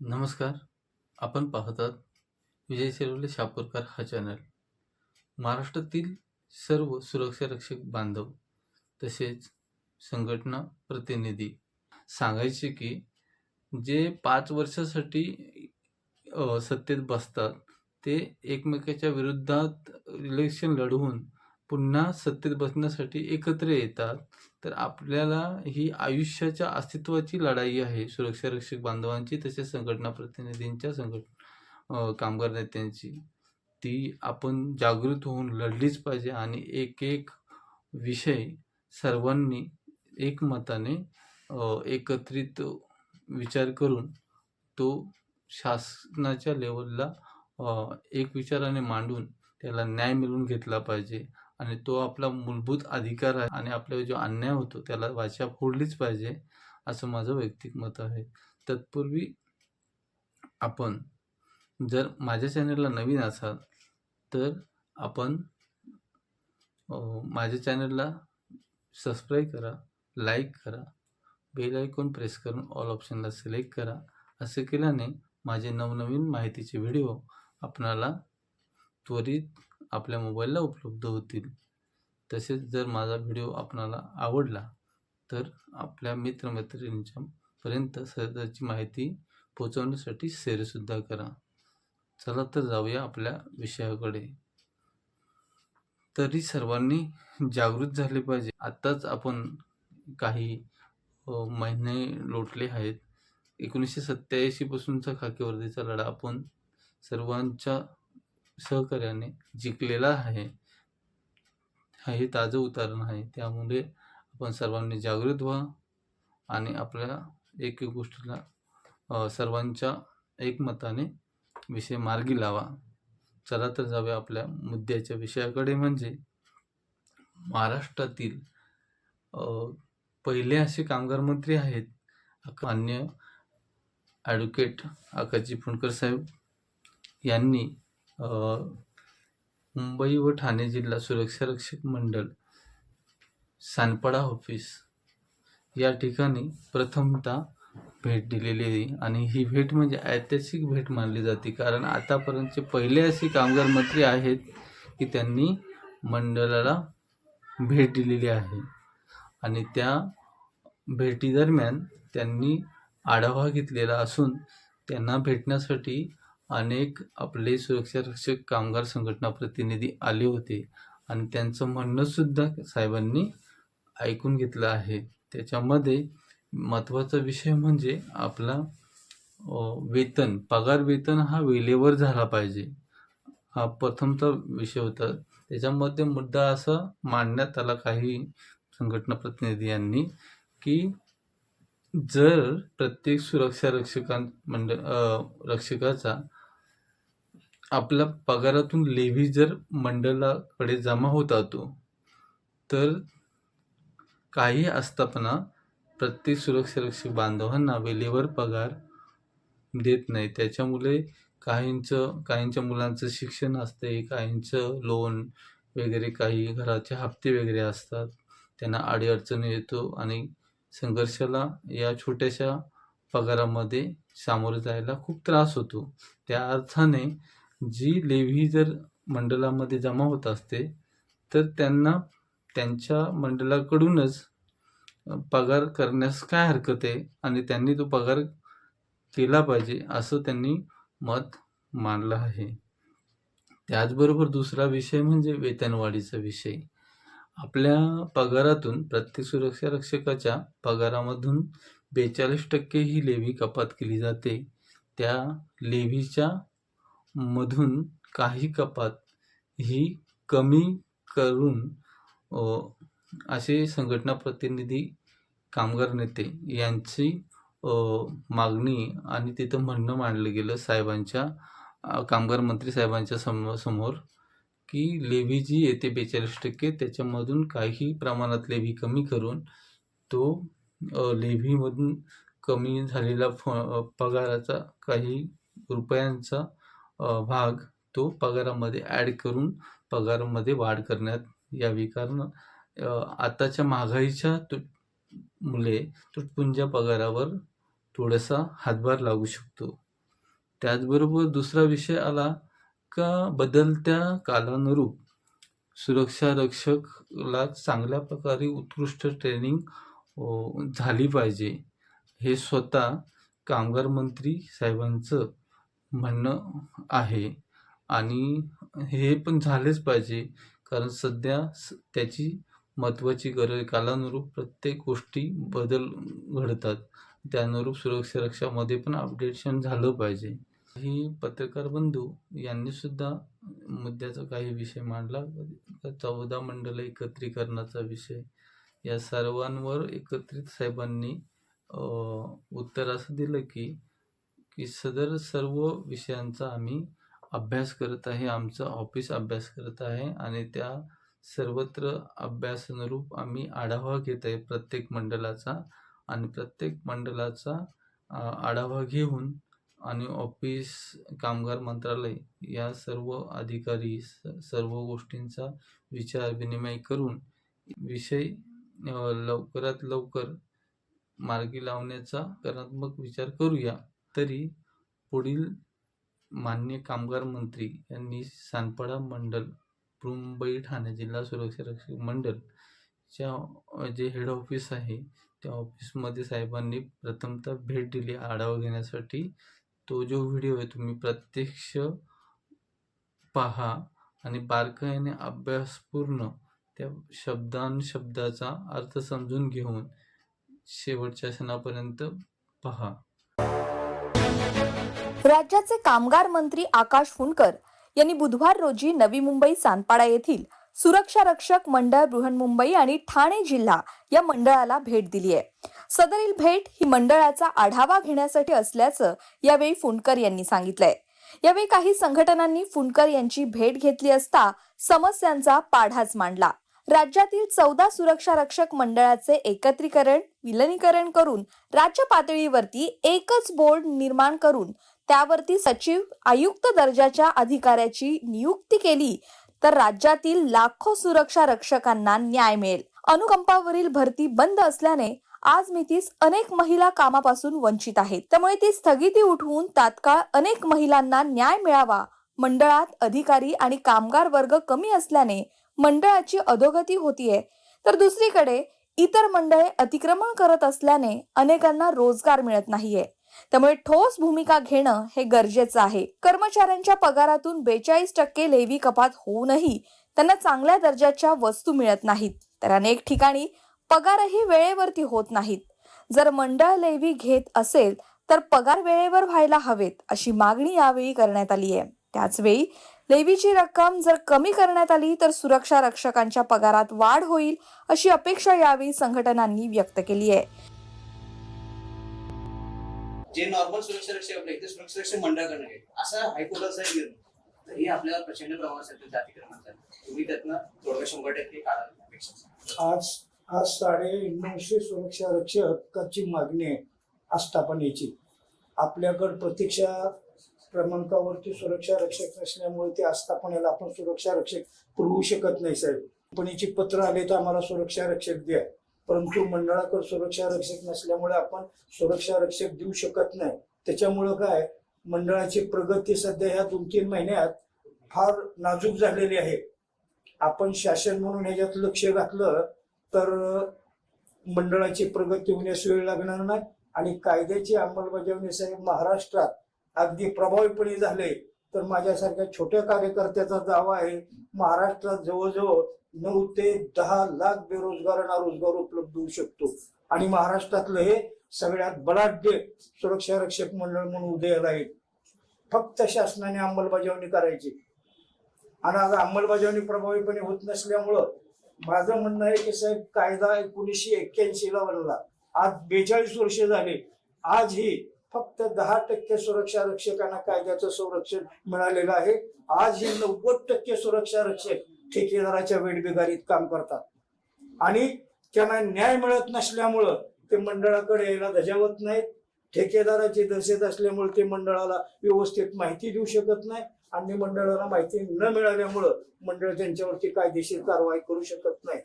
नमस्कार. आपण पाहतात विजय शिरवले शापूरकर हा चॅनल महाराष्ट्रातील सर्व सुरक्षा रक्षक बांधव तसेच संघटना प्रतिनिधी सांगायचे की जे पाच वर्षासाठी सत्तेत बसतात ते एकमेकाच्या विरुद्धात इलेक्शन लढवून पुन्हा सत्तेत बसण्यासाठी एकत्र येतात तर आपल्याला ही आयुष्याच्या अस्तित्वाची लढाई आहे. सुरक्षा रक्षक बांधवांची तसेच संघटना प्रतिनिधींच्या संघट कामगार नेत्यांची. ती आपण जागृत होऊन लढलीच पाहिजे आणि एक एक विषय सर्वांनी एकमताने एकत्रित विचार करून तो शासनाच्या लेवलला एक विचाराने मांडून त्याला न्याय मिळवून घेतला पाहिजे. आणि तो आपला मूलभूत अधिकार आहे आणि आपल्यावर जो अन्याय होतो त्याला भाषा फोडलीच पाहिजे असं माझं वैयक्तिक मत आहे. तत्पूर्वी आपण जर माझ्या चॅनलला नवीन असाल तर आपण माझ्या चॅनलला सबस्क्राईब करा लाईक करा बेल आयकॉन प्रेस करून ऑल ऑप्शनला सिलेक्ट करा असे केल्याने माझे नवनवीन माहितीचे व्हिडिओ आपणाला त्वरित आपल्या मोबाईलला उपलब्ध होतील. तसेच जर माझा व्हिडिओ आपणाला आवडला तर आपल्या मित्रमैत्रिणींच्या पर्यंत सदरची माहिती पोहोचवण्यासाठी शेअरसुद्धा करा. चला तर जाऊया आपल्या विषयाकडे. तरी सर्वांनी जागृत झाले पाहिजे. आत्ताच आपण काही महिने लोटले आहेत. एकोणीसशे सत्त्याऐंशीपासूनचा खाकेवर्दीचा खाकीवर्दीचा लढा. आपण सर्वांच्या सहकार्याने जिंकलेला आहे. हे ताजं उदाहरण आहे. त्यामुळे आपण सर्वांनी जागृत व्हा आणि आपल्या एक एक गोष्टीला सर्वांच्या एकमताने विषय मार्गी लावा. चला तर जाऊया आपल्या मुद्द्याच्या विषयाकडे. म्हणजे महाराष्ट्रातील पहिले असे कामगार मंत्री आहेत अन्य ॲडव्होकेट आकाजी फुंडकर साहेब. यांनी मुंबई व ठाणे जिल्हा सुरक्षा रक्षक मंडळ सानपाडा ऑफिस या ठिकाणी प्रथमतः भेट दिलेली आहे आणि ही भेट म्हणजे ऐतिहासिक भेट मानली जाते. कारण आतापर्यंतचे पहिले असे कामगार मंत्री आहेत की त्यांनी मंडळाला भेट दिलेली आहे. आणि त्या भेटीदरम्यान त्यांनी आढावा घेतलेला असून त्यांना भेटण्यासाठी अनेक आपले सुरक्षा रक्षक कामगार संघटना प्रतिनिधी आले होते. आणि त्यांचं म्हणणंसुद्धा साहेबांनी ऐकून घेतलं आहे. त्याच्यामध्ये महत्त्वाचा विषय म्हणजे आपला वेतन पगार वेतन हा वेळेवर झाला पाहिजे. हा प्रथमचा विषय होता. त्याच्यामध्ये मुद्दा असा मांडण्यात आला काही संघटना प्रतिनिधी यांनी की जर प्रत्येक सुरक्षा रक्षकां मंडळ रक्षकाचा आपल्या पगारातून लेव्ही जर मंडळाकडे जमा होत असतो तर काही आस्थापना प्रत्येक सुरक्षा रक्षक बांधवांना वेळेवर पगार देत नाही. त्याच्यामुळे काहींचं काहींच्या मुलांचं शिक्षण असते काहींचं लोन वगैरे काही घराचे हप्ते वगैरे असतात. त्यांना अडीअडचणी येतो आणि संघर्षाला या छोट्याशा पगारामध्ये सामोरं जायला खूप त्रास होतो. त्या अर्थाने जी लेव्ही जर मंडळामध्ये जमा होत असते तर त्यांना त्यांच्या मंडळाकडूनच पगार करण्यास काय हरकत आहे आणि त्यांनी तो पगार केला पाहिजे असं त्यांनी मत मानलं आहे. त्याचबरोबर दुसरा विषय म्हणजे वेतनवाढीचा विषय. आपल्या पगारातून प्रत्येक सुरक्षा रक्षकाच्या पगारामधून बेचाळीस टक्के ही लेव्ही कपात केली जाते. त्या लेव्हीच्या मधून काही कपात ही कमी करून असे संघटना प्रतिनिधी कामगार नेते यांची मागणी आणि तिथं म्हणणं मांडलं गेलं साहेबांच्या कामगार मंत्री साहेबांच्या सम समोर की लेव्ही जी येते बेचाळीस टक्के त्याच्यामधून काही प्रमाणात लेव्ही कमी करून तो लेव्हीमधून कमी झालेला फ पगाराचा काही रुपयांचा भाग तो पगारामध्ये ॲड करून पगारामध्ये वाढ करण्यात यावी. कारण आताच्या महागाईच्या तु मुळे तुटपुंज्या पगारावर थोडासा हातभार लागू शकतो. त्याचबरोबर दुसरा विषय आला का बदलत्या कालानुरूप सुरक्षा रक्षकला चांगल्या प्रकारे उत्कृष्ट ट्रेनिंग झाली पाहिजे. हे स्वतः कामगार मंत्री साहेबांचं म्हणणं आहे. आणि हे पण झालेच पाहिजे. कारण सध्या स- त्याची महत्त्वाची गरज आहे. कालानुरूप प्रत्येक गोष्टी बदल घडतात. त्यानुरूप सुरक्षा रक्षामध्ये पण अपडेशन झालं पाहिजे. ही पत्रकार बंधू यांनीसुद्धा मुद्द्याचा काही विषय मांडला. चौदा मंडळ एकत्रीकरणाचा विषय. या सर्वांवर एकत्रित साहेबांनी उत्तर असं दिलं की की सदर सर्व विषयांचा आम्ही अभ्यास करत आहे आमचं ऑफिस अभ्यास करत आहे आणि त्या सर्वत्र अभ्यासानुरूप आम्ही आढावा घेत आहे प्रत्येक मंडळाचा आणि प्रत्येक मंडळाचा आढावा घेऊन आणि ऑफिस कामगार मंत्रालय या सर्व अधिकारी स- सर्व गोष्टींचा विचार विनिमय करून विषय लवकरात लवकर मार्गी लावण्याचा करात्मक विचार करूया. तरी पुढील मान्य कामगार मंत्री यांनी सानपाडा मंडल मुंबई ठाणे जिल्हा सुरक्षा रक्षक मंडलच्या च्या जे हेड ऑफिस आहे त्या ऑफिसमध्ये साहेबांनी प्रथमतः भेट दिली. आढावा घेण्यासाठी तो जो व्हिडिओ आहे तुम्ही प्रत्यक्ष पहा आणि बारकाईने अभ्यासपूर्ण त्या शब्दांशब्दाचा अर्थ समजून घेऊन शेवटच्या क्षणापर्यंत पहा. राज्याचे कामगार मंत्री आकाश फुंडकर यांनी बुधवार रोजी नवी मुंबई सानपाडा येथील सुरक्षा रक्षक मंडळ बृहन्मुंबई आणि ठाणे जिल्हा या मंडळाला भेट दिली आहे. सदरील भेट ही मंडळाचा आढावा घेण्यासाठी असल्याचं यावेळी फुंडकर यांनी सांगितलंय. यावेळी काही संघटनांनी फुंडकर यांची भेट घेतली असता समस्यांचा पाढाच मांडला. राज्यातील चौदा सुरक्षा रक्षक मंडळाचे एकत्रीकरण विलनीकरण करून राज्य पातळीवरती एकच बोर्ड निर्माण करून त्यावरती सचिव आयुक्त दर्जाच्या अधिकाऱ्याची नियुक्ती केली तर राज्यातील लाखो सुरक्षा रक्षकांना न्याय मिळेल. अनुकंपावरील भरती बंद असल्याने आज मितीस अनेक महिला कामापासून वंचित आहेत. त्यामुळे ती स्थगिती उठवून तात्काळ अनेक महिलांना न्याय मिळावा. मंडळात अधिकारी आणि कामगार वर्ग कमी असल्याने मंडळाची अधोगती होतीये. तर दुसरीकडे इतर मंडळे अतिक्रमण करत असल्याने अनेकांना रोजगार मिळत नाहीये. त्यामुळे ठोस भूमिका घेणं हे गरजेचं आहे. कर्मचाऱ्यांच्या पगारातून बेचाळीस टक्के लेवी कपात होऊनही त्यांना चांगल्या दर्जाच्या वस्तू मिळत नाहीत. तर अनेक ठिकाणी पगारही वेळेवरती होत नाहीत. जर मंडळ लेवी घेत असेल तर पगार वेळेवर व्हायला हवेत अशी मागणी यावेळी करण्यात आली आहे. त्याचवेळी लेवीची रक्कम जर कमी करण्यात आली तर सुरक्षा रक्षकांच्या पगारात वाढ होईल अशी अपेक्षा यावेळी संघटनांनी व्यक्त केली आहे. जे नॉर्मल सुरक्षा रक्षक आपले ते सुरक्षा रक्षक मंडळाकडनं आहे असं हायकोर्टाचा एक निर्णय तर हे आपल्याला प्रचंड प्रमाणात जातीकरणाचा तुम्ही त्यातनं तोडगा शंभर टक्के काढायला अपेक्षा आज आज साडे नऊशे सुरक्षा रक्षकाची मागणी आहे आस्थापनेची आपल्याकडे प्रतीक्षा क्रमांकावरती सुरक्षा रक्षक नसल्यामुळे ते आस्थापनेला आपण सुरक्षा रक्षक पुरवू शकत नाही साहेब. कंपनीची पत्र आले तर आम्हाला सुरक्षा रक्षक द्या. परंतु मंडळाकडे सुरक्षा रक्षक नसल्यामुळे आपण सुरक्षा रक्षक देऊ शकत नाही. त्याच्यामुळं काय? मंडळाची प्रगती सध्या ह्या दोन तीन महिन्यात फार नाजूक झालेली आहे. आपण शासन म्हणून ह्याच्यात लक्ष घातलं तर मंडळाची प्रगती होण्यास वेळ लागणार नाही आणि कायद्याची अंमलबजावणी साहेब महाराष्ट्रात अगदी प्रभावीपणे झाले तर माझ्यासारख्या छोट्या कार्यकर्त्याचा दावा आहे. महाराष्ट्रात जवळजवळ नऊ ते दहा लाख बेरोजगारांना रोजगार उपलब्ध होऊ शकतो. आणि महाराष्ट्रातलं हे सगळ्यात बलाढ्य सुरक्षा रक्षक मंडळ म्हणून उदयाला येईल. फक्त शासनाने अंमलबजावणी करायची. आणि आज अंमलबजावणी प्रभावीपणे होत नसल्यामुळं माझं म्हणणं आहे की साहेब कायदा एकोणीसशे एक्क्याऐंशी ला बनला. आज बेचाळीस वर्ष झाले. आजही फक्त दहा टक्के सुरक्षा रक्षकांना कायद्याचं संरक्षण मिळालेलं आहे. आज ही नव्वद टक्के सुरक्षा रक्षक ठेकेदाराच्या वेटबिगारीत काम करतात. आणि त्यांना न्याय मिळत नसल्यामुळं ते मंडळाकडे यायला धजावत नाहीत. ठेकेदाराची दहशत असल्यामुळे ते मंडळाला व्यवस्थित माहिती देऊ शकत नाही आणि मंडळाला माहिती न मिळाल्यामुळं मंडळ त्यांच्यावरती कायदेशीर कारवाई करू शकत नाही.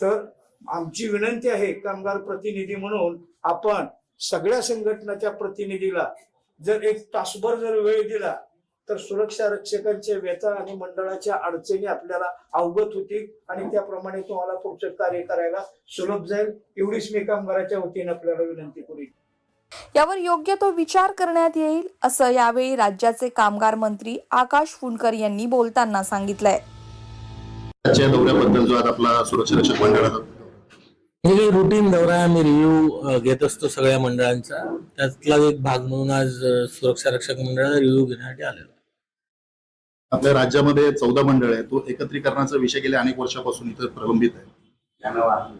तर आमची विनंती आहे कामगार प्रतिनिधी म्हणून आपण सगळ्या संघटनाच्या प्रतिनिधीला जर एक तासभर जर वेळ दिला तर सुरक्षा रक्षकांच्या व्यथा आणि मंडळाच्या अडचणी आपल्याला अवगत होतील आणि त्याप्रमाणे तुम्हाला पुढचं कार्य करायला सुलभ जाईल. एवढीच मी कामगाराच्या वतीने आपल्याला विनंती करू यावर योग्य तो विचार करण्यात येईल असं यावेळी राज्याचे कामगार मंत्री आकाश फुंडकर यांनी बोलताना सांगितलंय. आजच्या दौऱ्याबद्दल जो आज आपला सुरक्षा रक्षक मंडळाचा हे काही रुटीन दौरा आम्ही रिव्ह्यू घेत असतो सगळ्या मंडळांचा. त्यातला एक भाग म्हणून आज सुरक्षा रक्षक मंडळाचा रिव्ह्यू घेण्यासाठी आलेलो आहे. आपल्या राज्यामध्ये चौदा मंडळ आहे तो एकत्रीकरणाचा विषय गेल्या अनेक वर्षापासून इथं प्रलंबित आहे.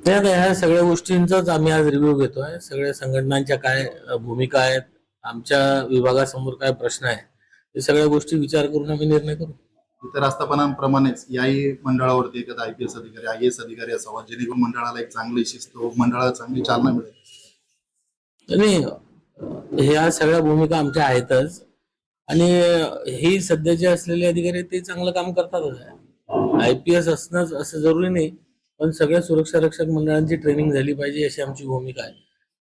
ते ह्या सगळ्या गोष्टींचाच आम्ही आज रिव्ह्यू घेतोय सगळ्या संघटनांच्या काय भूमिका आहेत आमच्या विभागासमोर काय प्रश्न आहे हे सगळ्या गोष्टी विचार करून आम्ही निर्णय करू. इतर आस्थापनांप्रमाणेच याही मंडळावरती एखादा आय पी एस अधिकारी आय एस अधिकारी असावा जेणेकरून मंडळाला एक चांगली शिस्त मंडळाला चांगली चालना मिळेल. आणि ह्या सगळ्या भूमिका आमच्या आहेतच. आणि हे सध्याचे असलेले अधिकारी ते चांगलं काम करतातच आहे आय पी एस असणंच असं जरुरी नाही पण सगळ्या सुरक्षा रक्षक मंडळांची ट्रेनिंग झाली पाहिजे अशी आमची भूमिका आहे.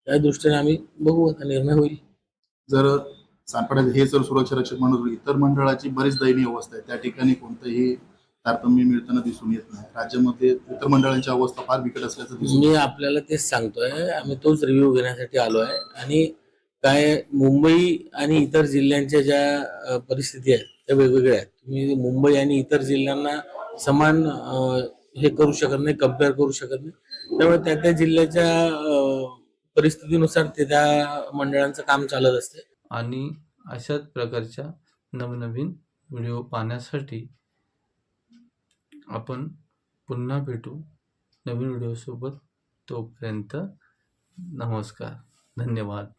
त्या दृष्टीने आम्ही बघू आता निर्णय होईल. जर सापड्यात हे जर सुरक्षा रक्षक मंडळ इतर मंडळाची बरीच दयनीय अवस्था आहे. त्या ठिकाणी कोणतंही तारतम्य मिळताना दिसून येत नाही. राज्यामध्ये इतर मंडळांची अवस्था फार बिकट असल्याचं दिसून मी आपल्याला तेच सांगतोय. आम्ही तोच रिव्ह्यू घेण्यासाठी आलो आहे. आणि काय मुंबई आणि इतर जिल्ह्यांच्या ज्या परिस्थिती आहेत त्या वेगवेगळ्या आहेत. तुम्ही मुंबई आणि इतर जिल्ह्यांना समान हे करू शकत नाही कंपेअर करू शकत नाही. त्यामुळे त्या त्या जिल्ह्याच्या परिस्थितीनुसार ते त्या मंडळांचं काम चालत असते. आणि अशाच प्रकारच्या नवनवीन व्हिडिओ पाहण्यासाठी आपण पुन्हा भेटू नवीन व्हिडिओसोबत तोपर्यंत नमस्कार धन्यवाद.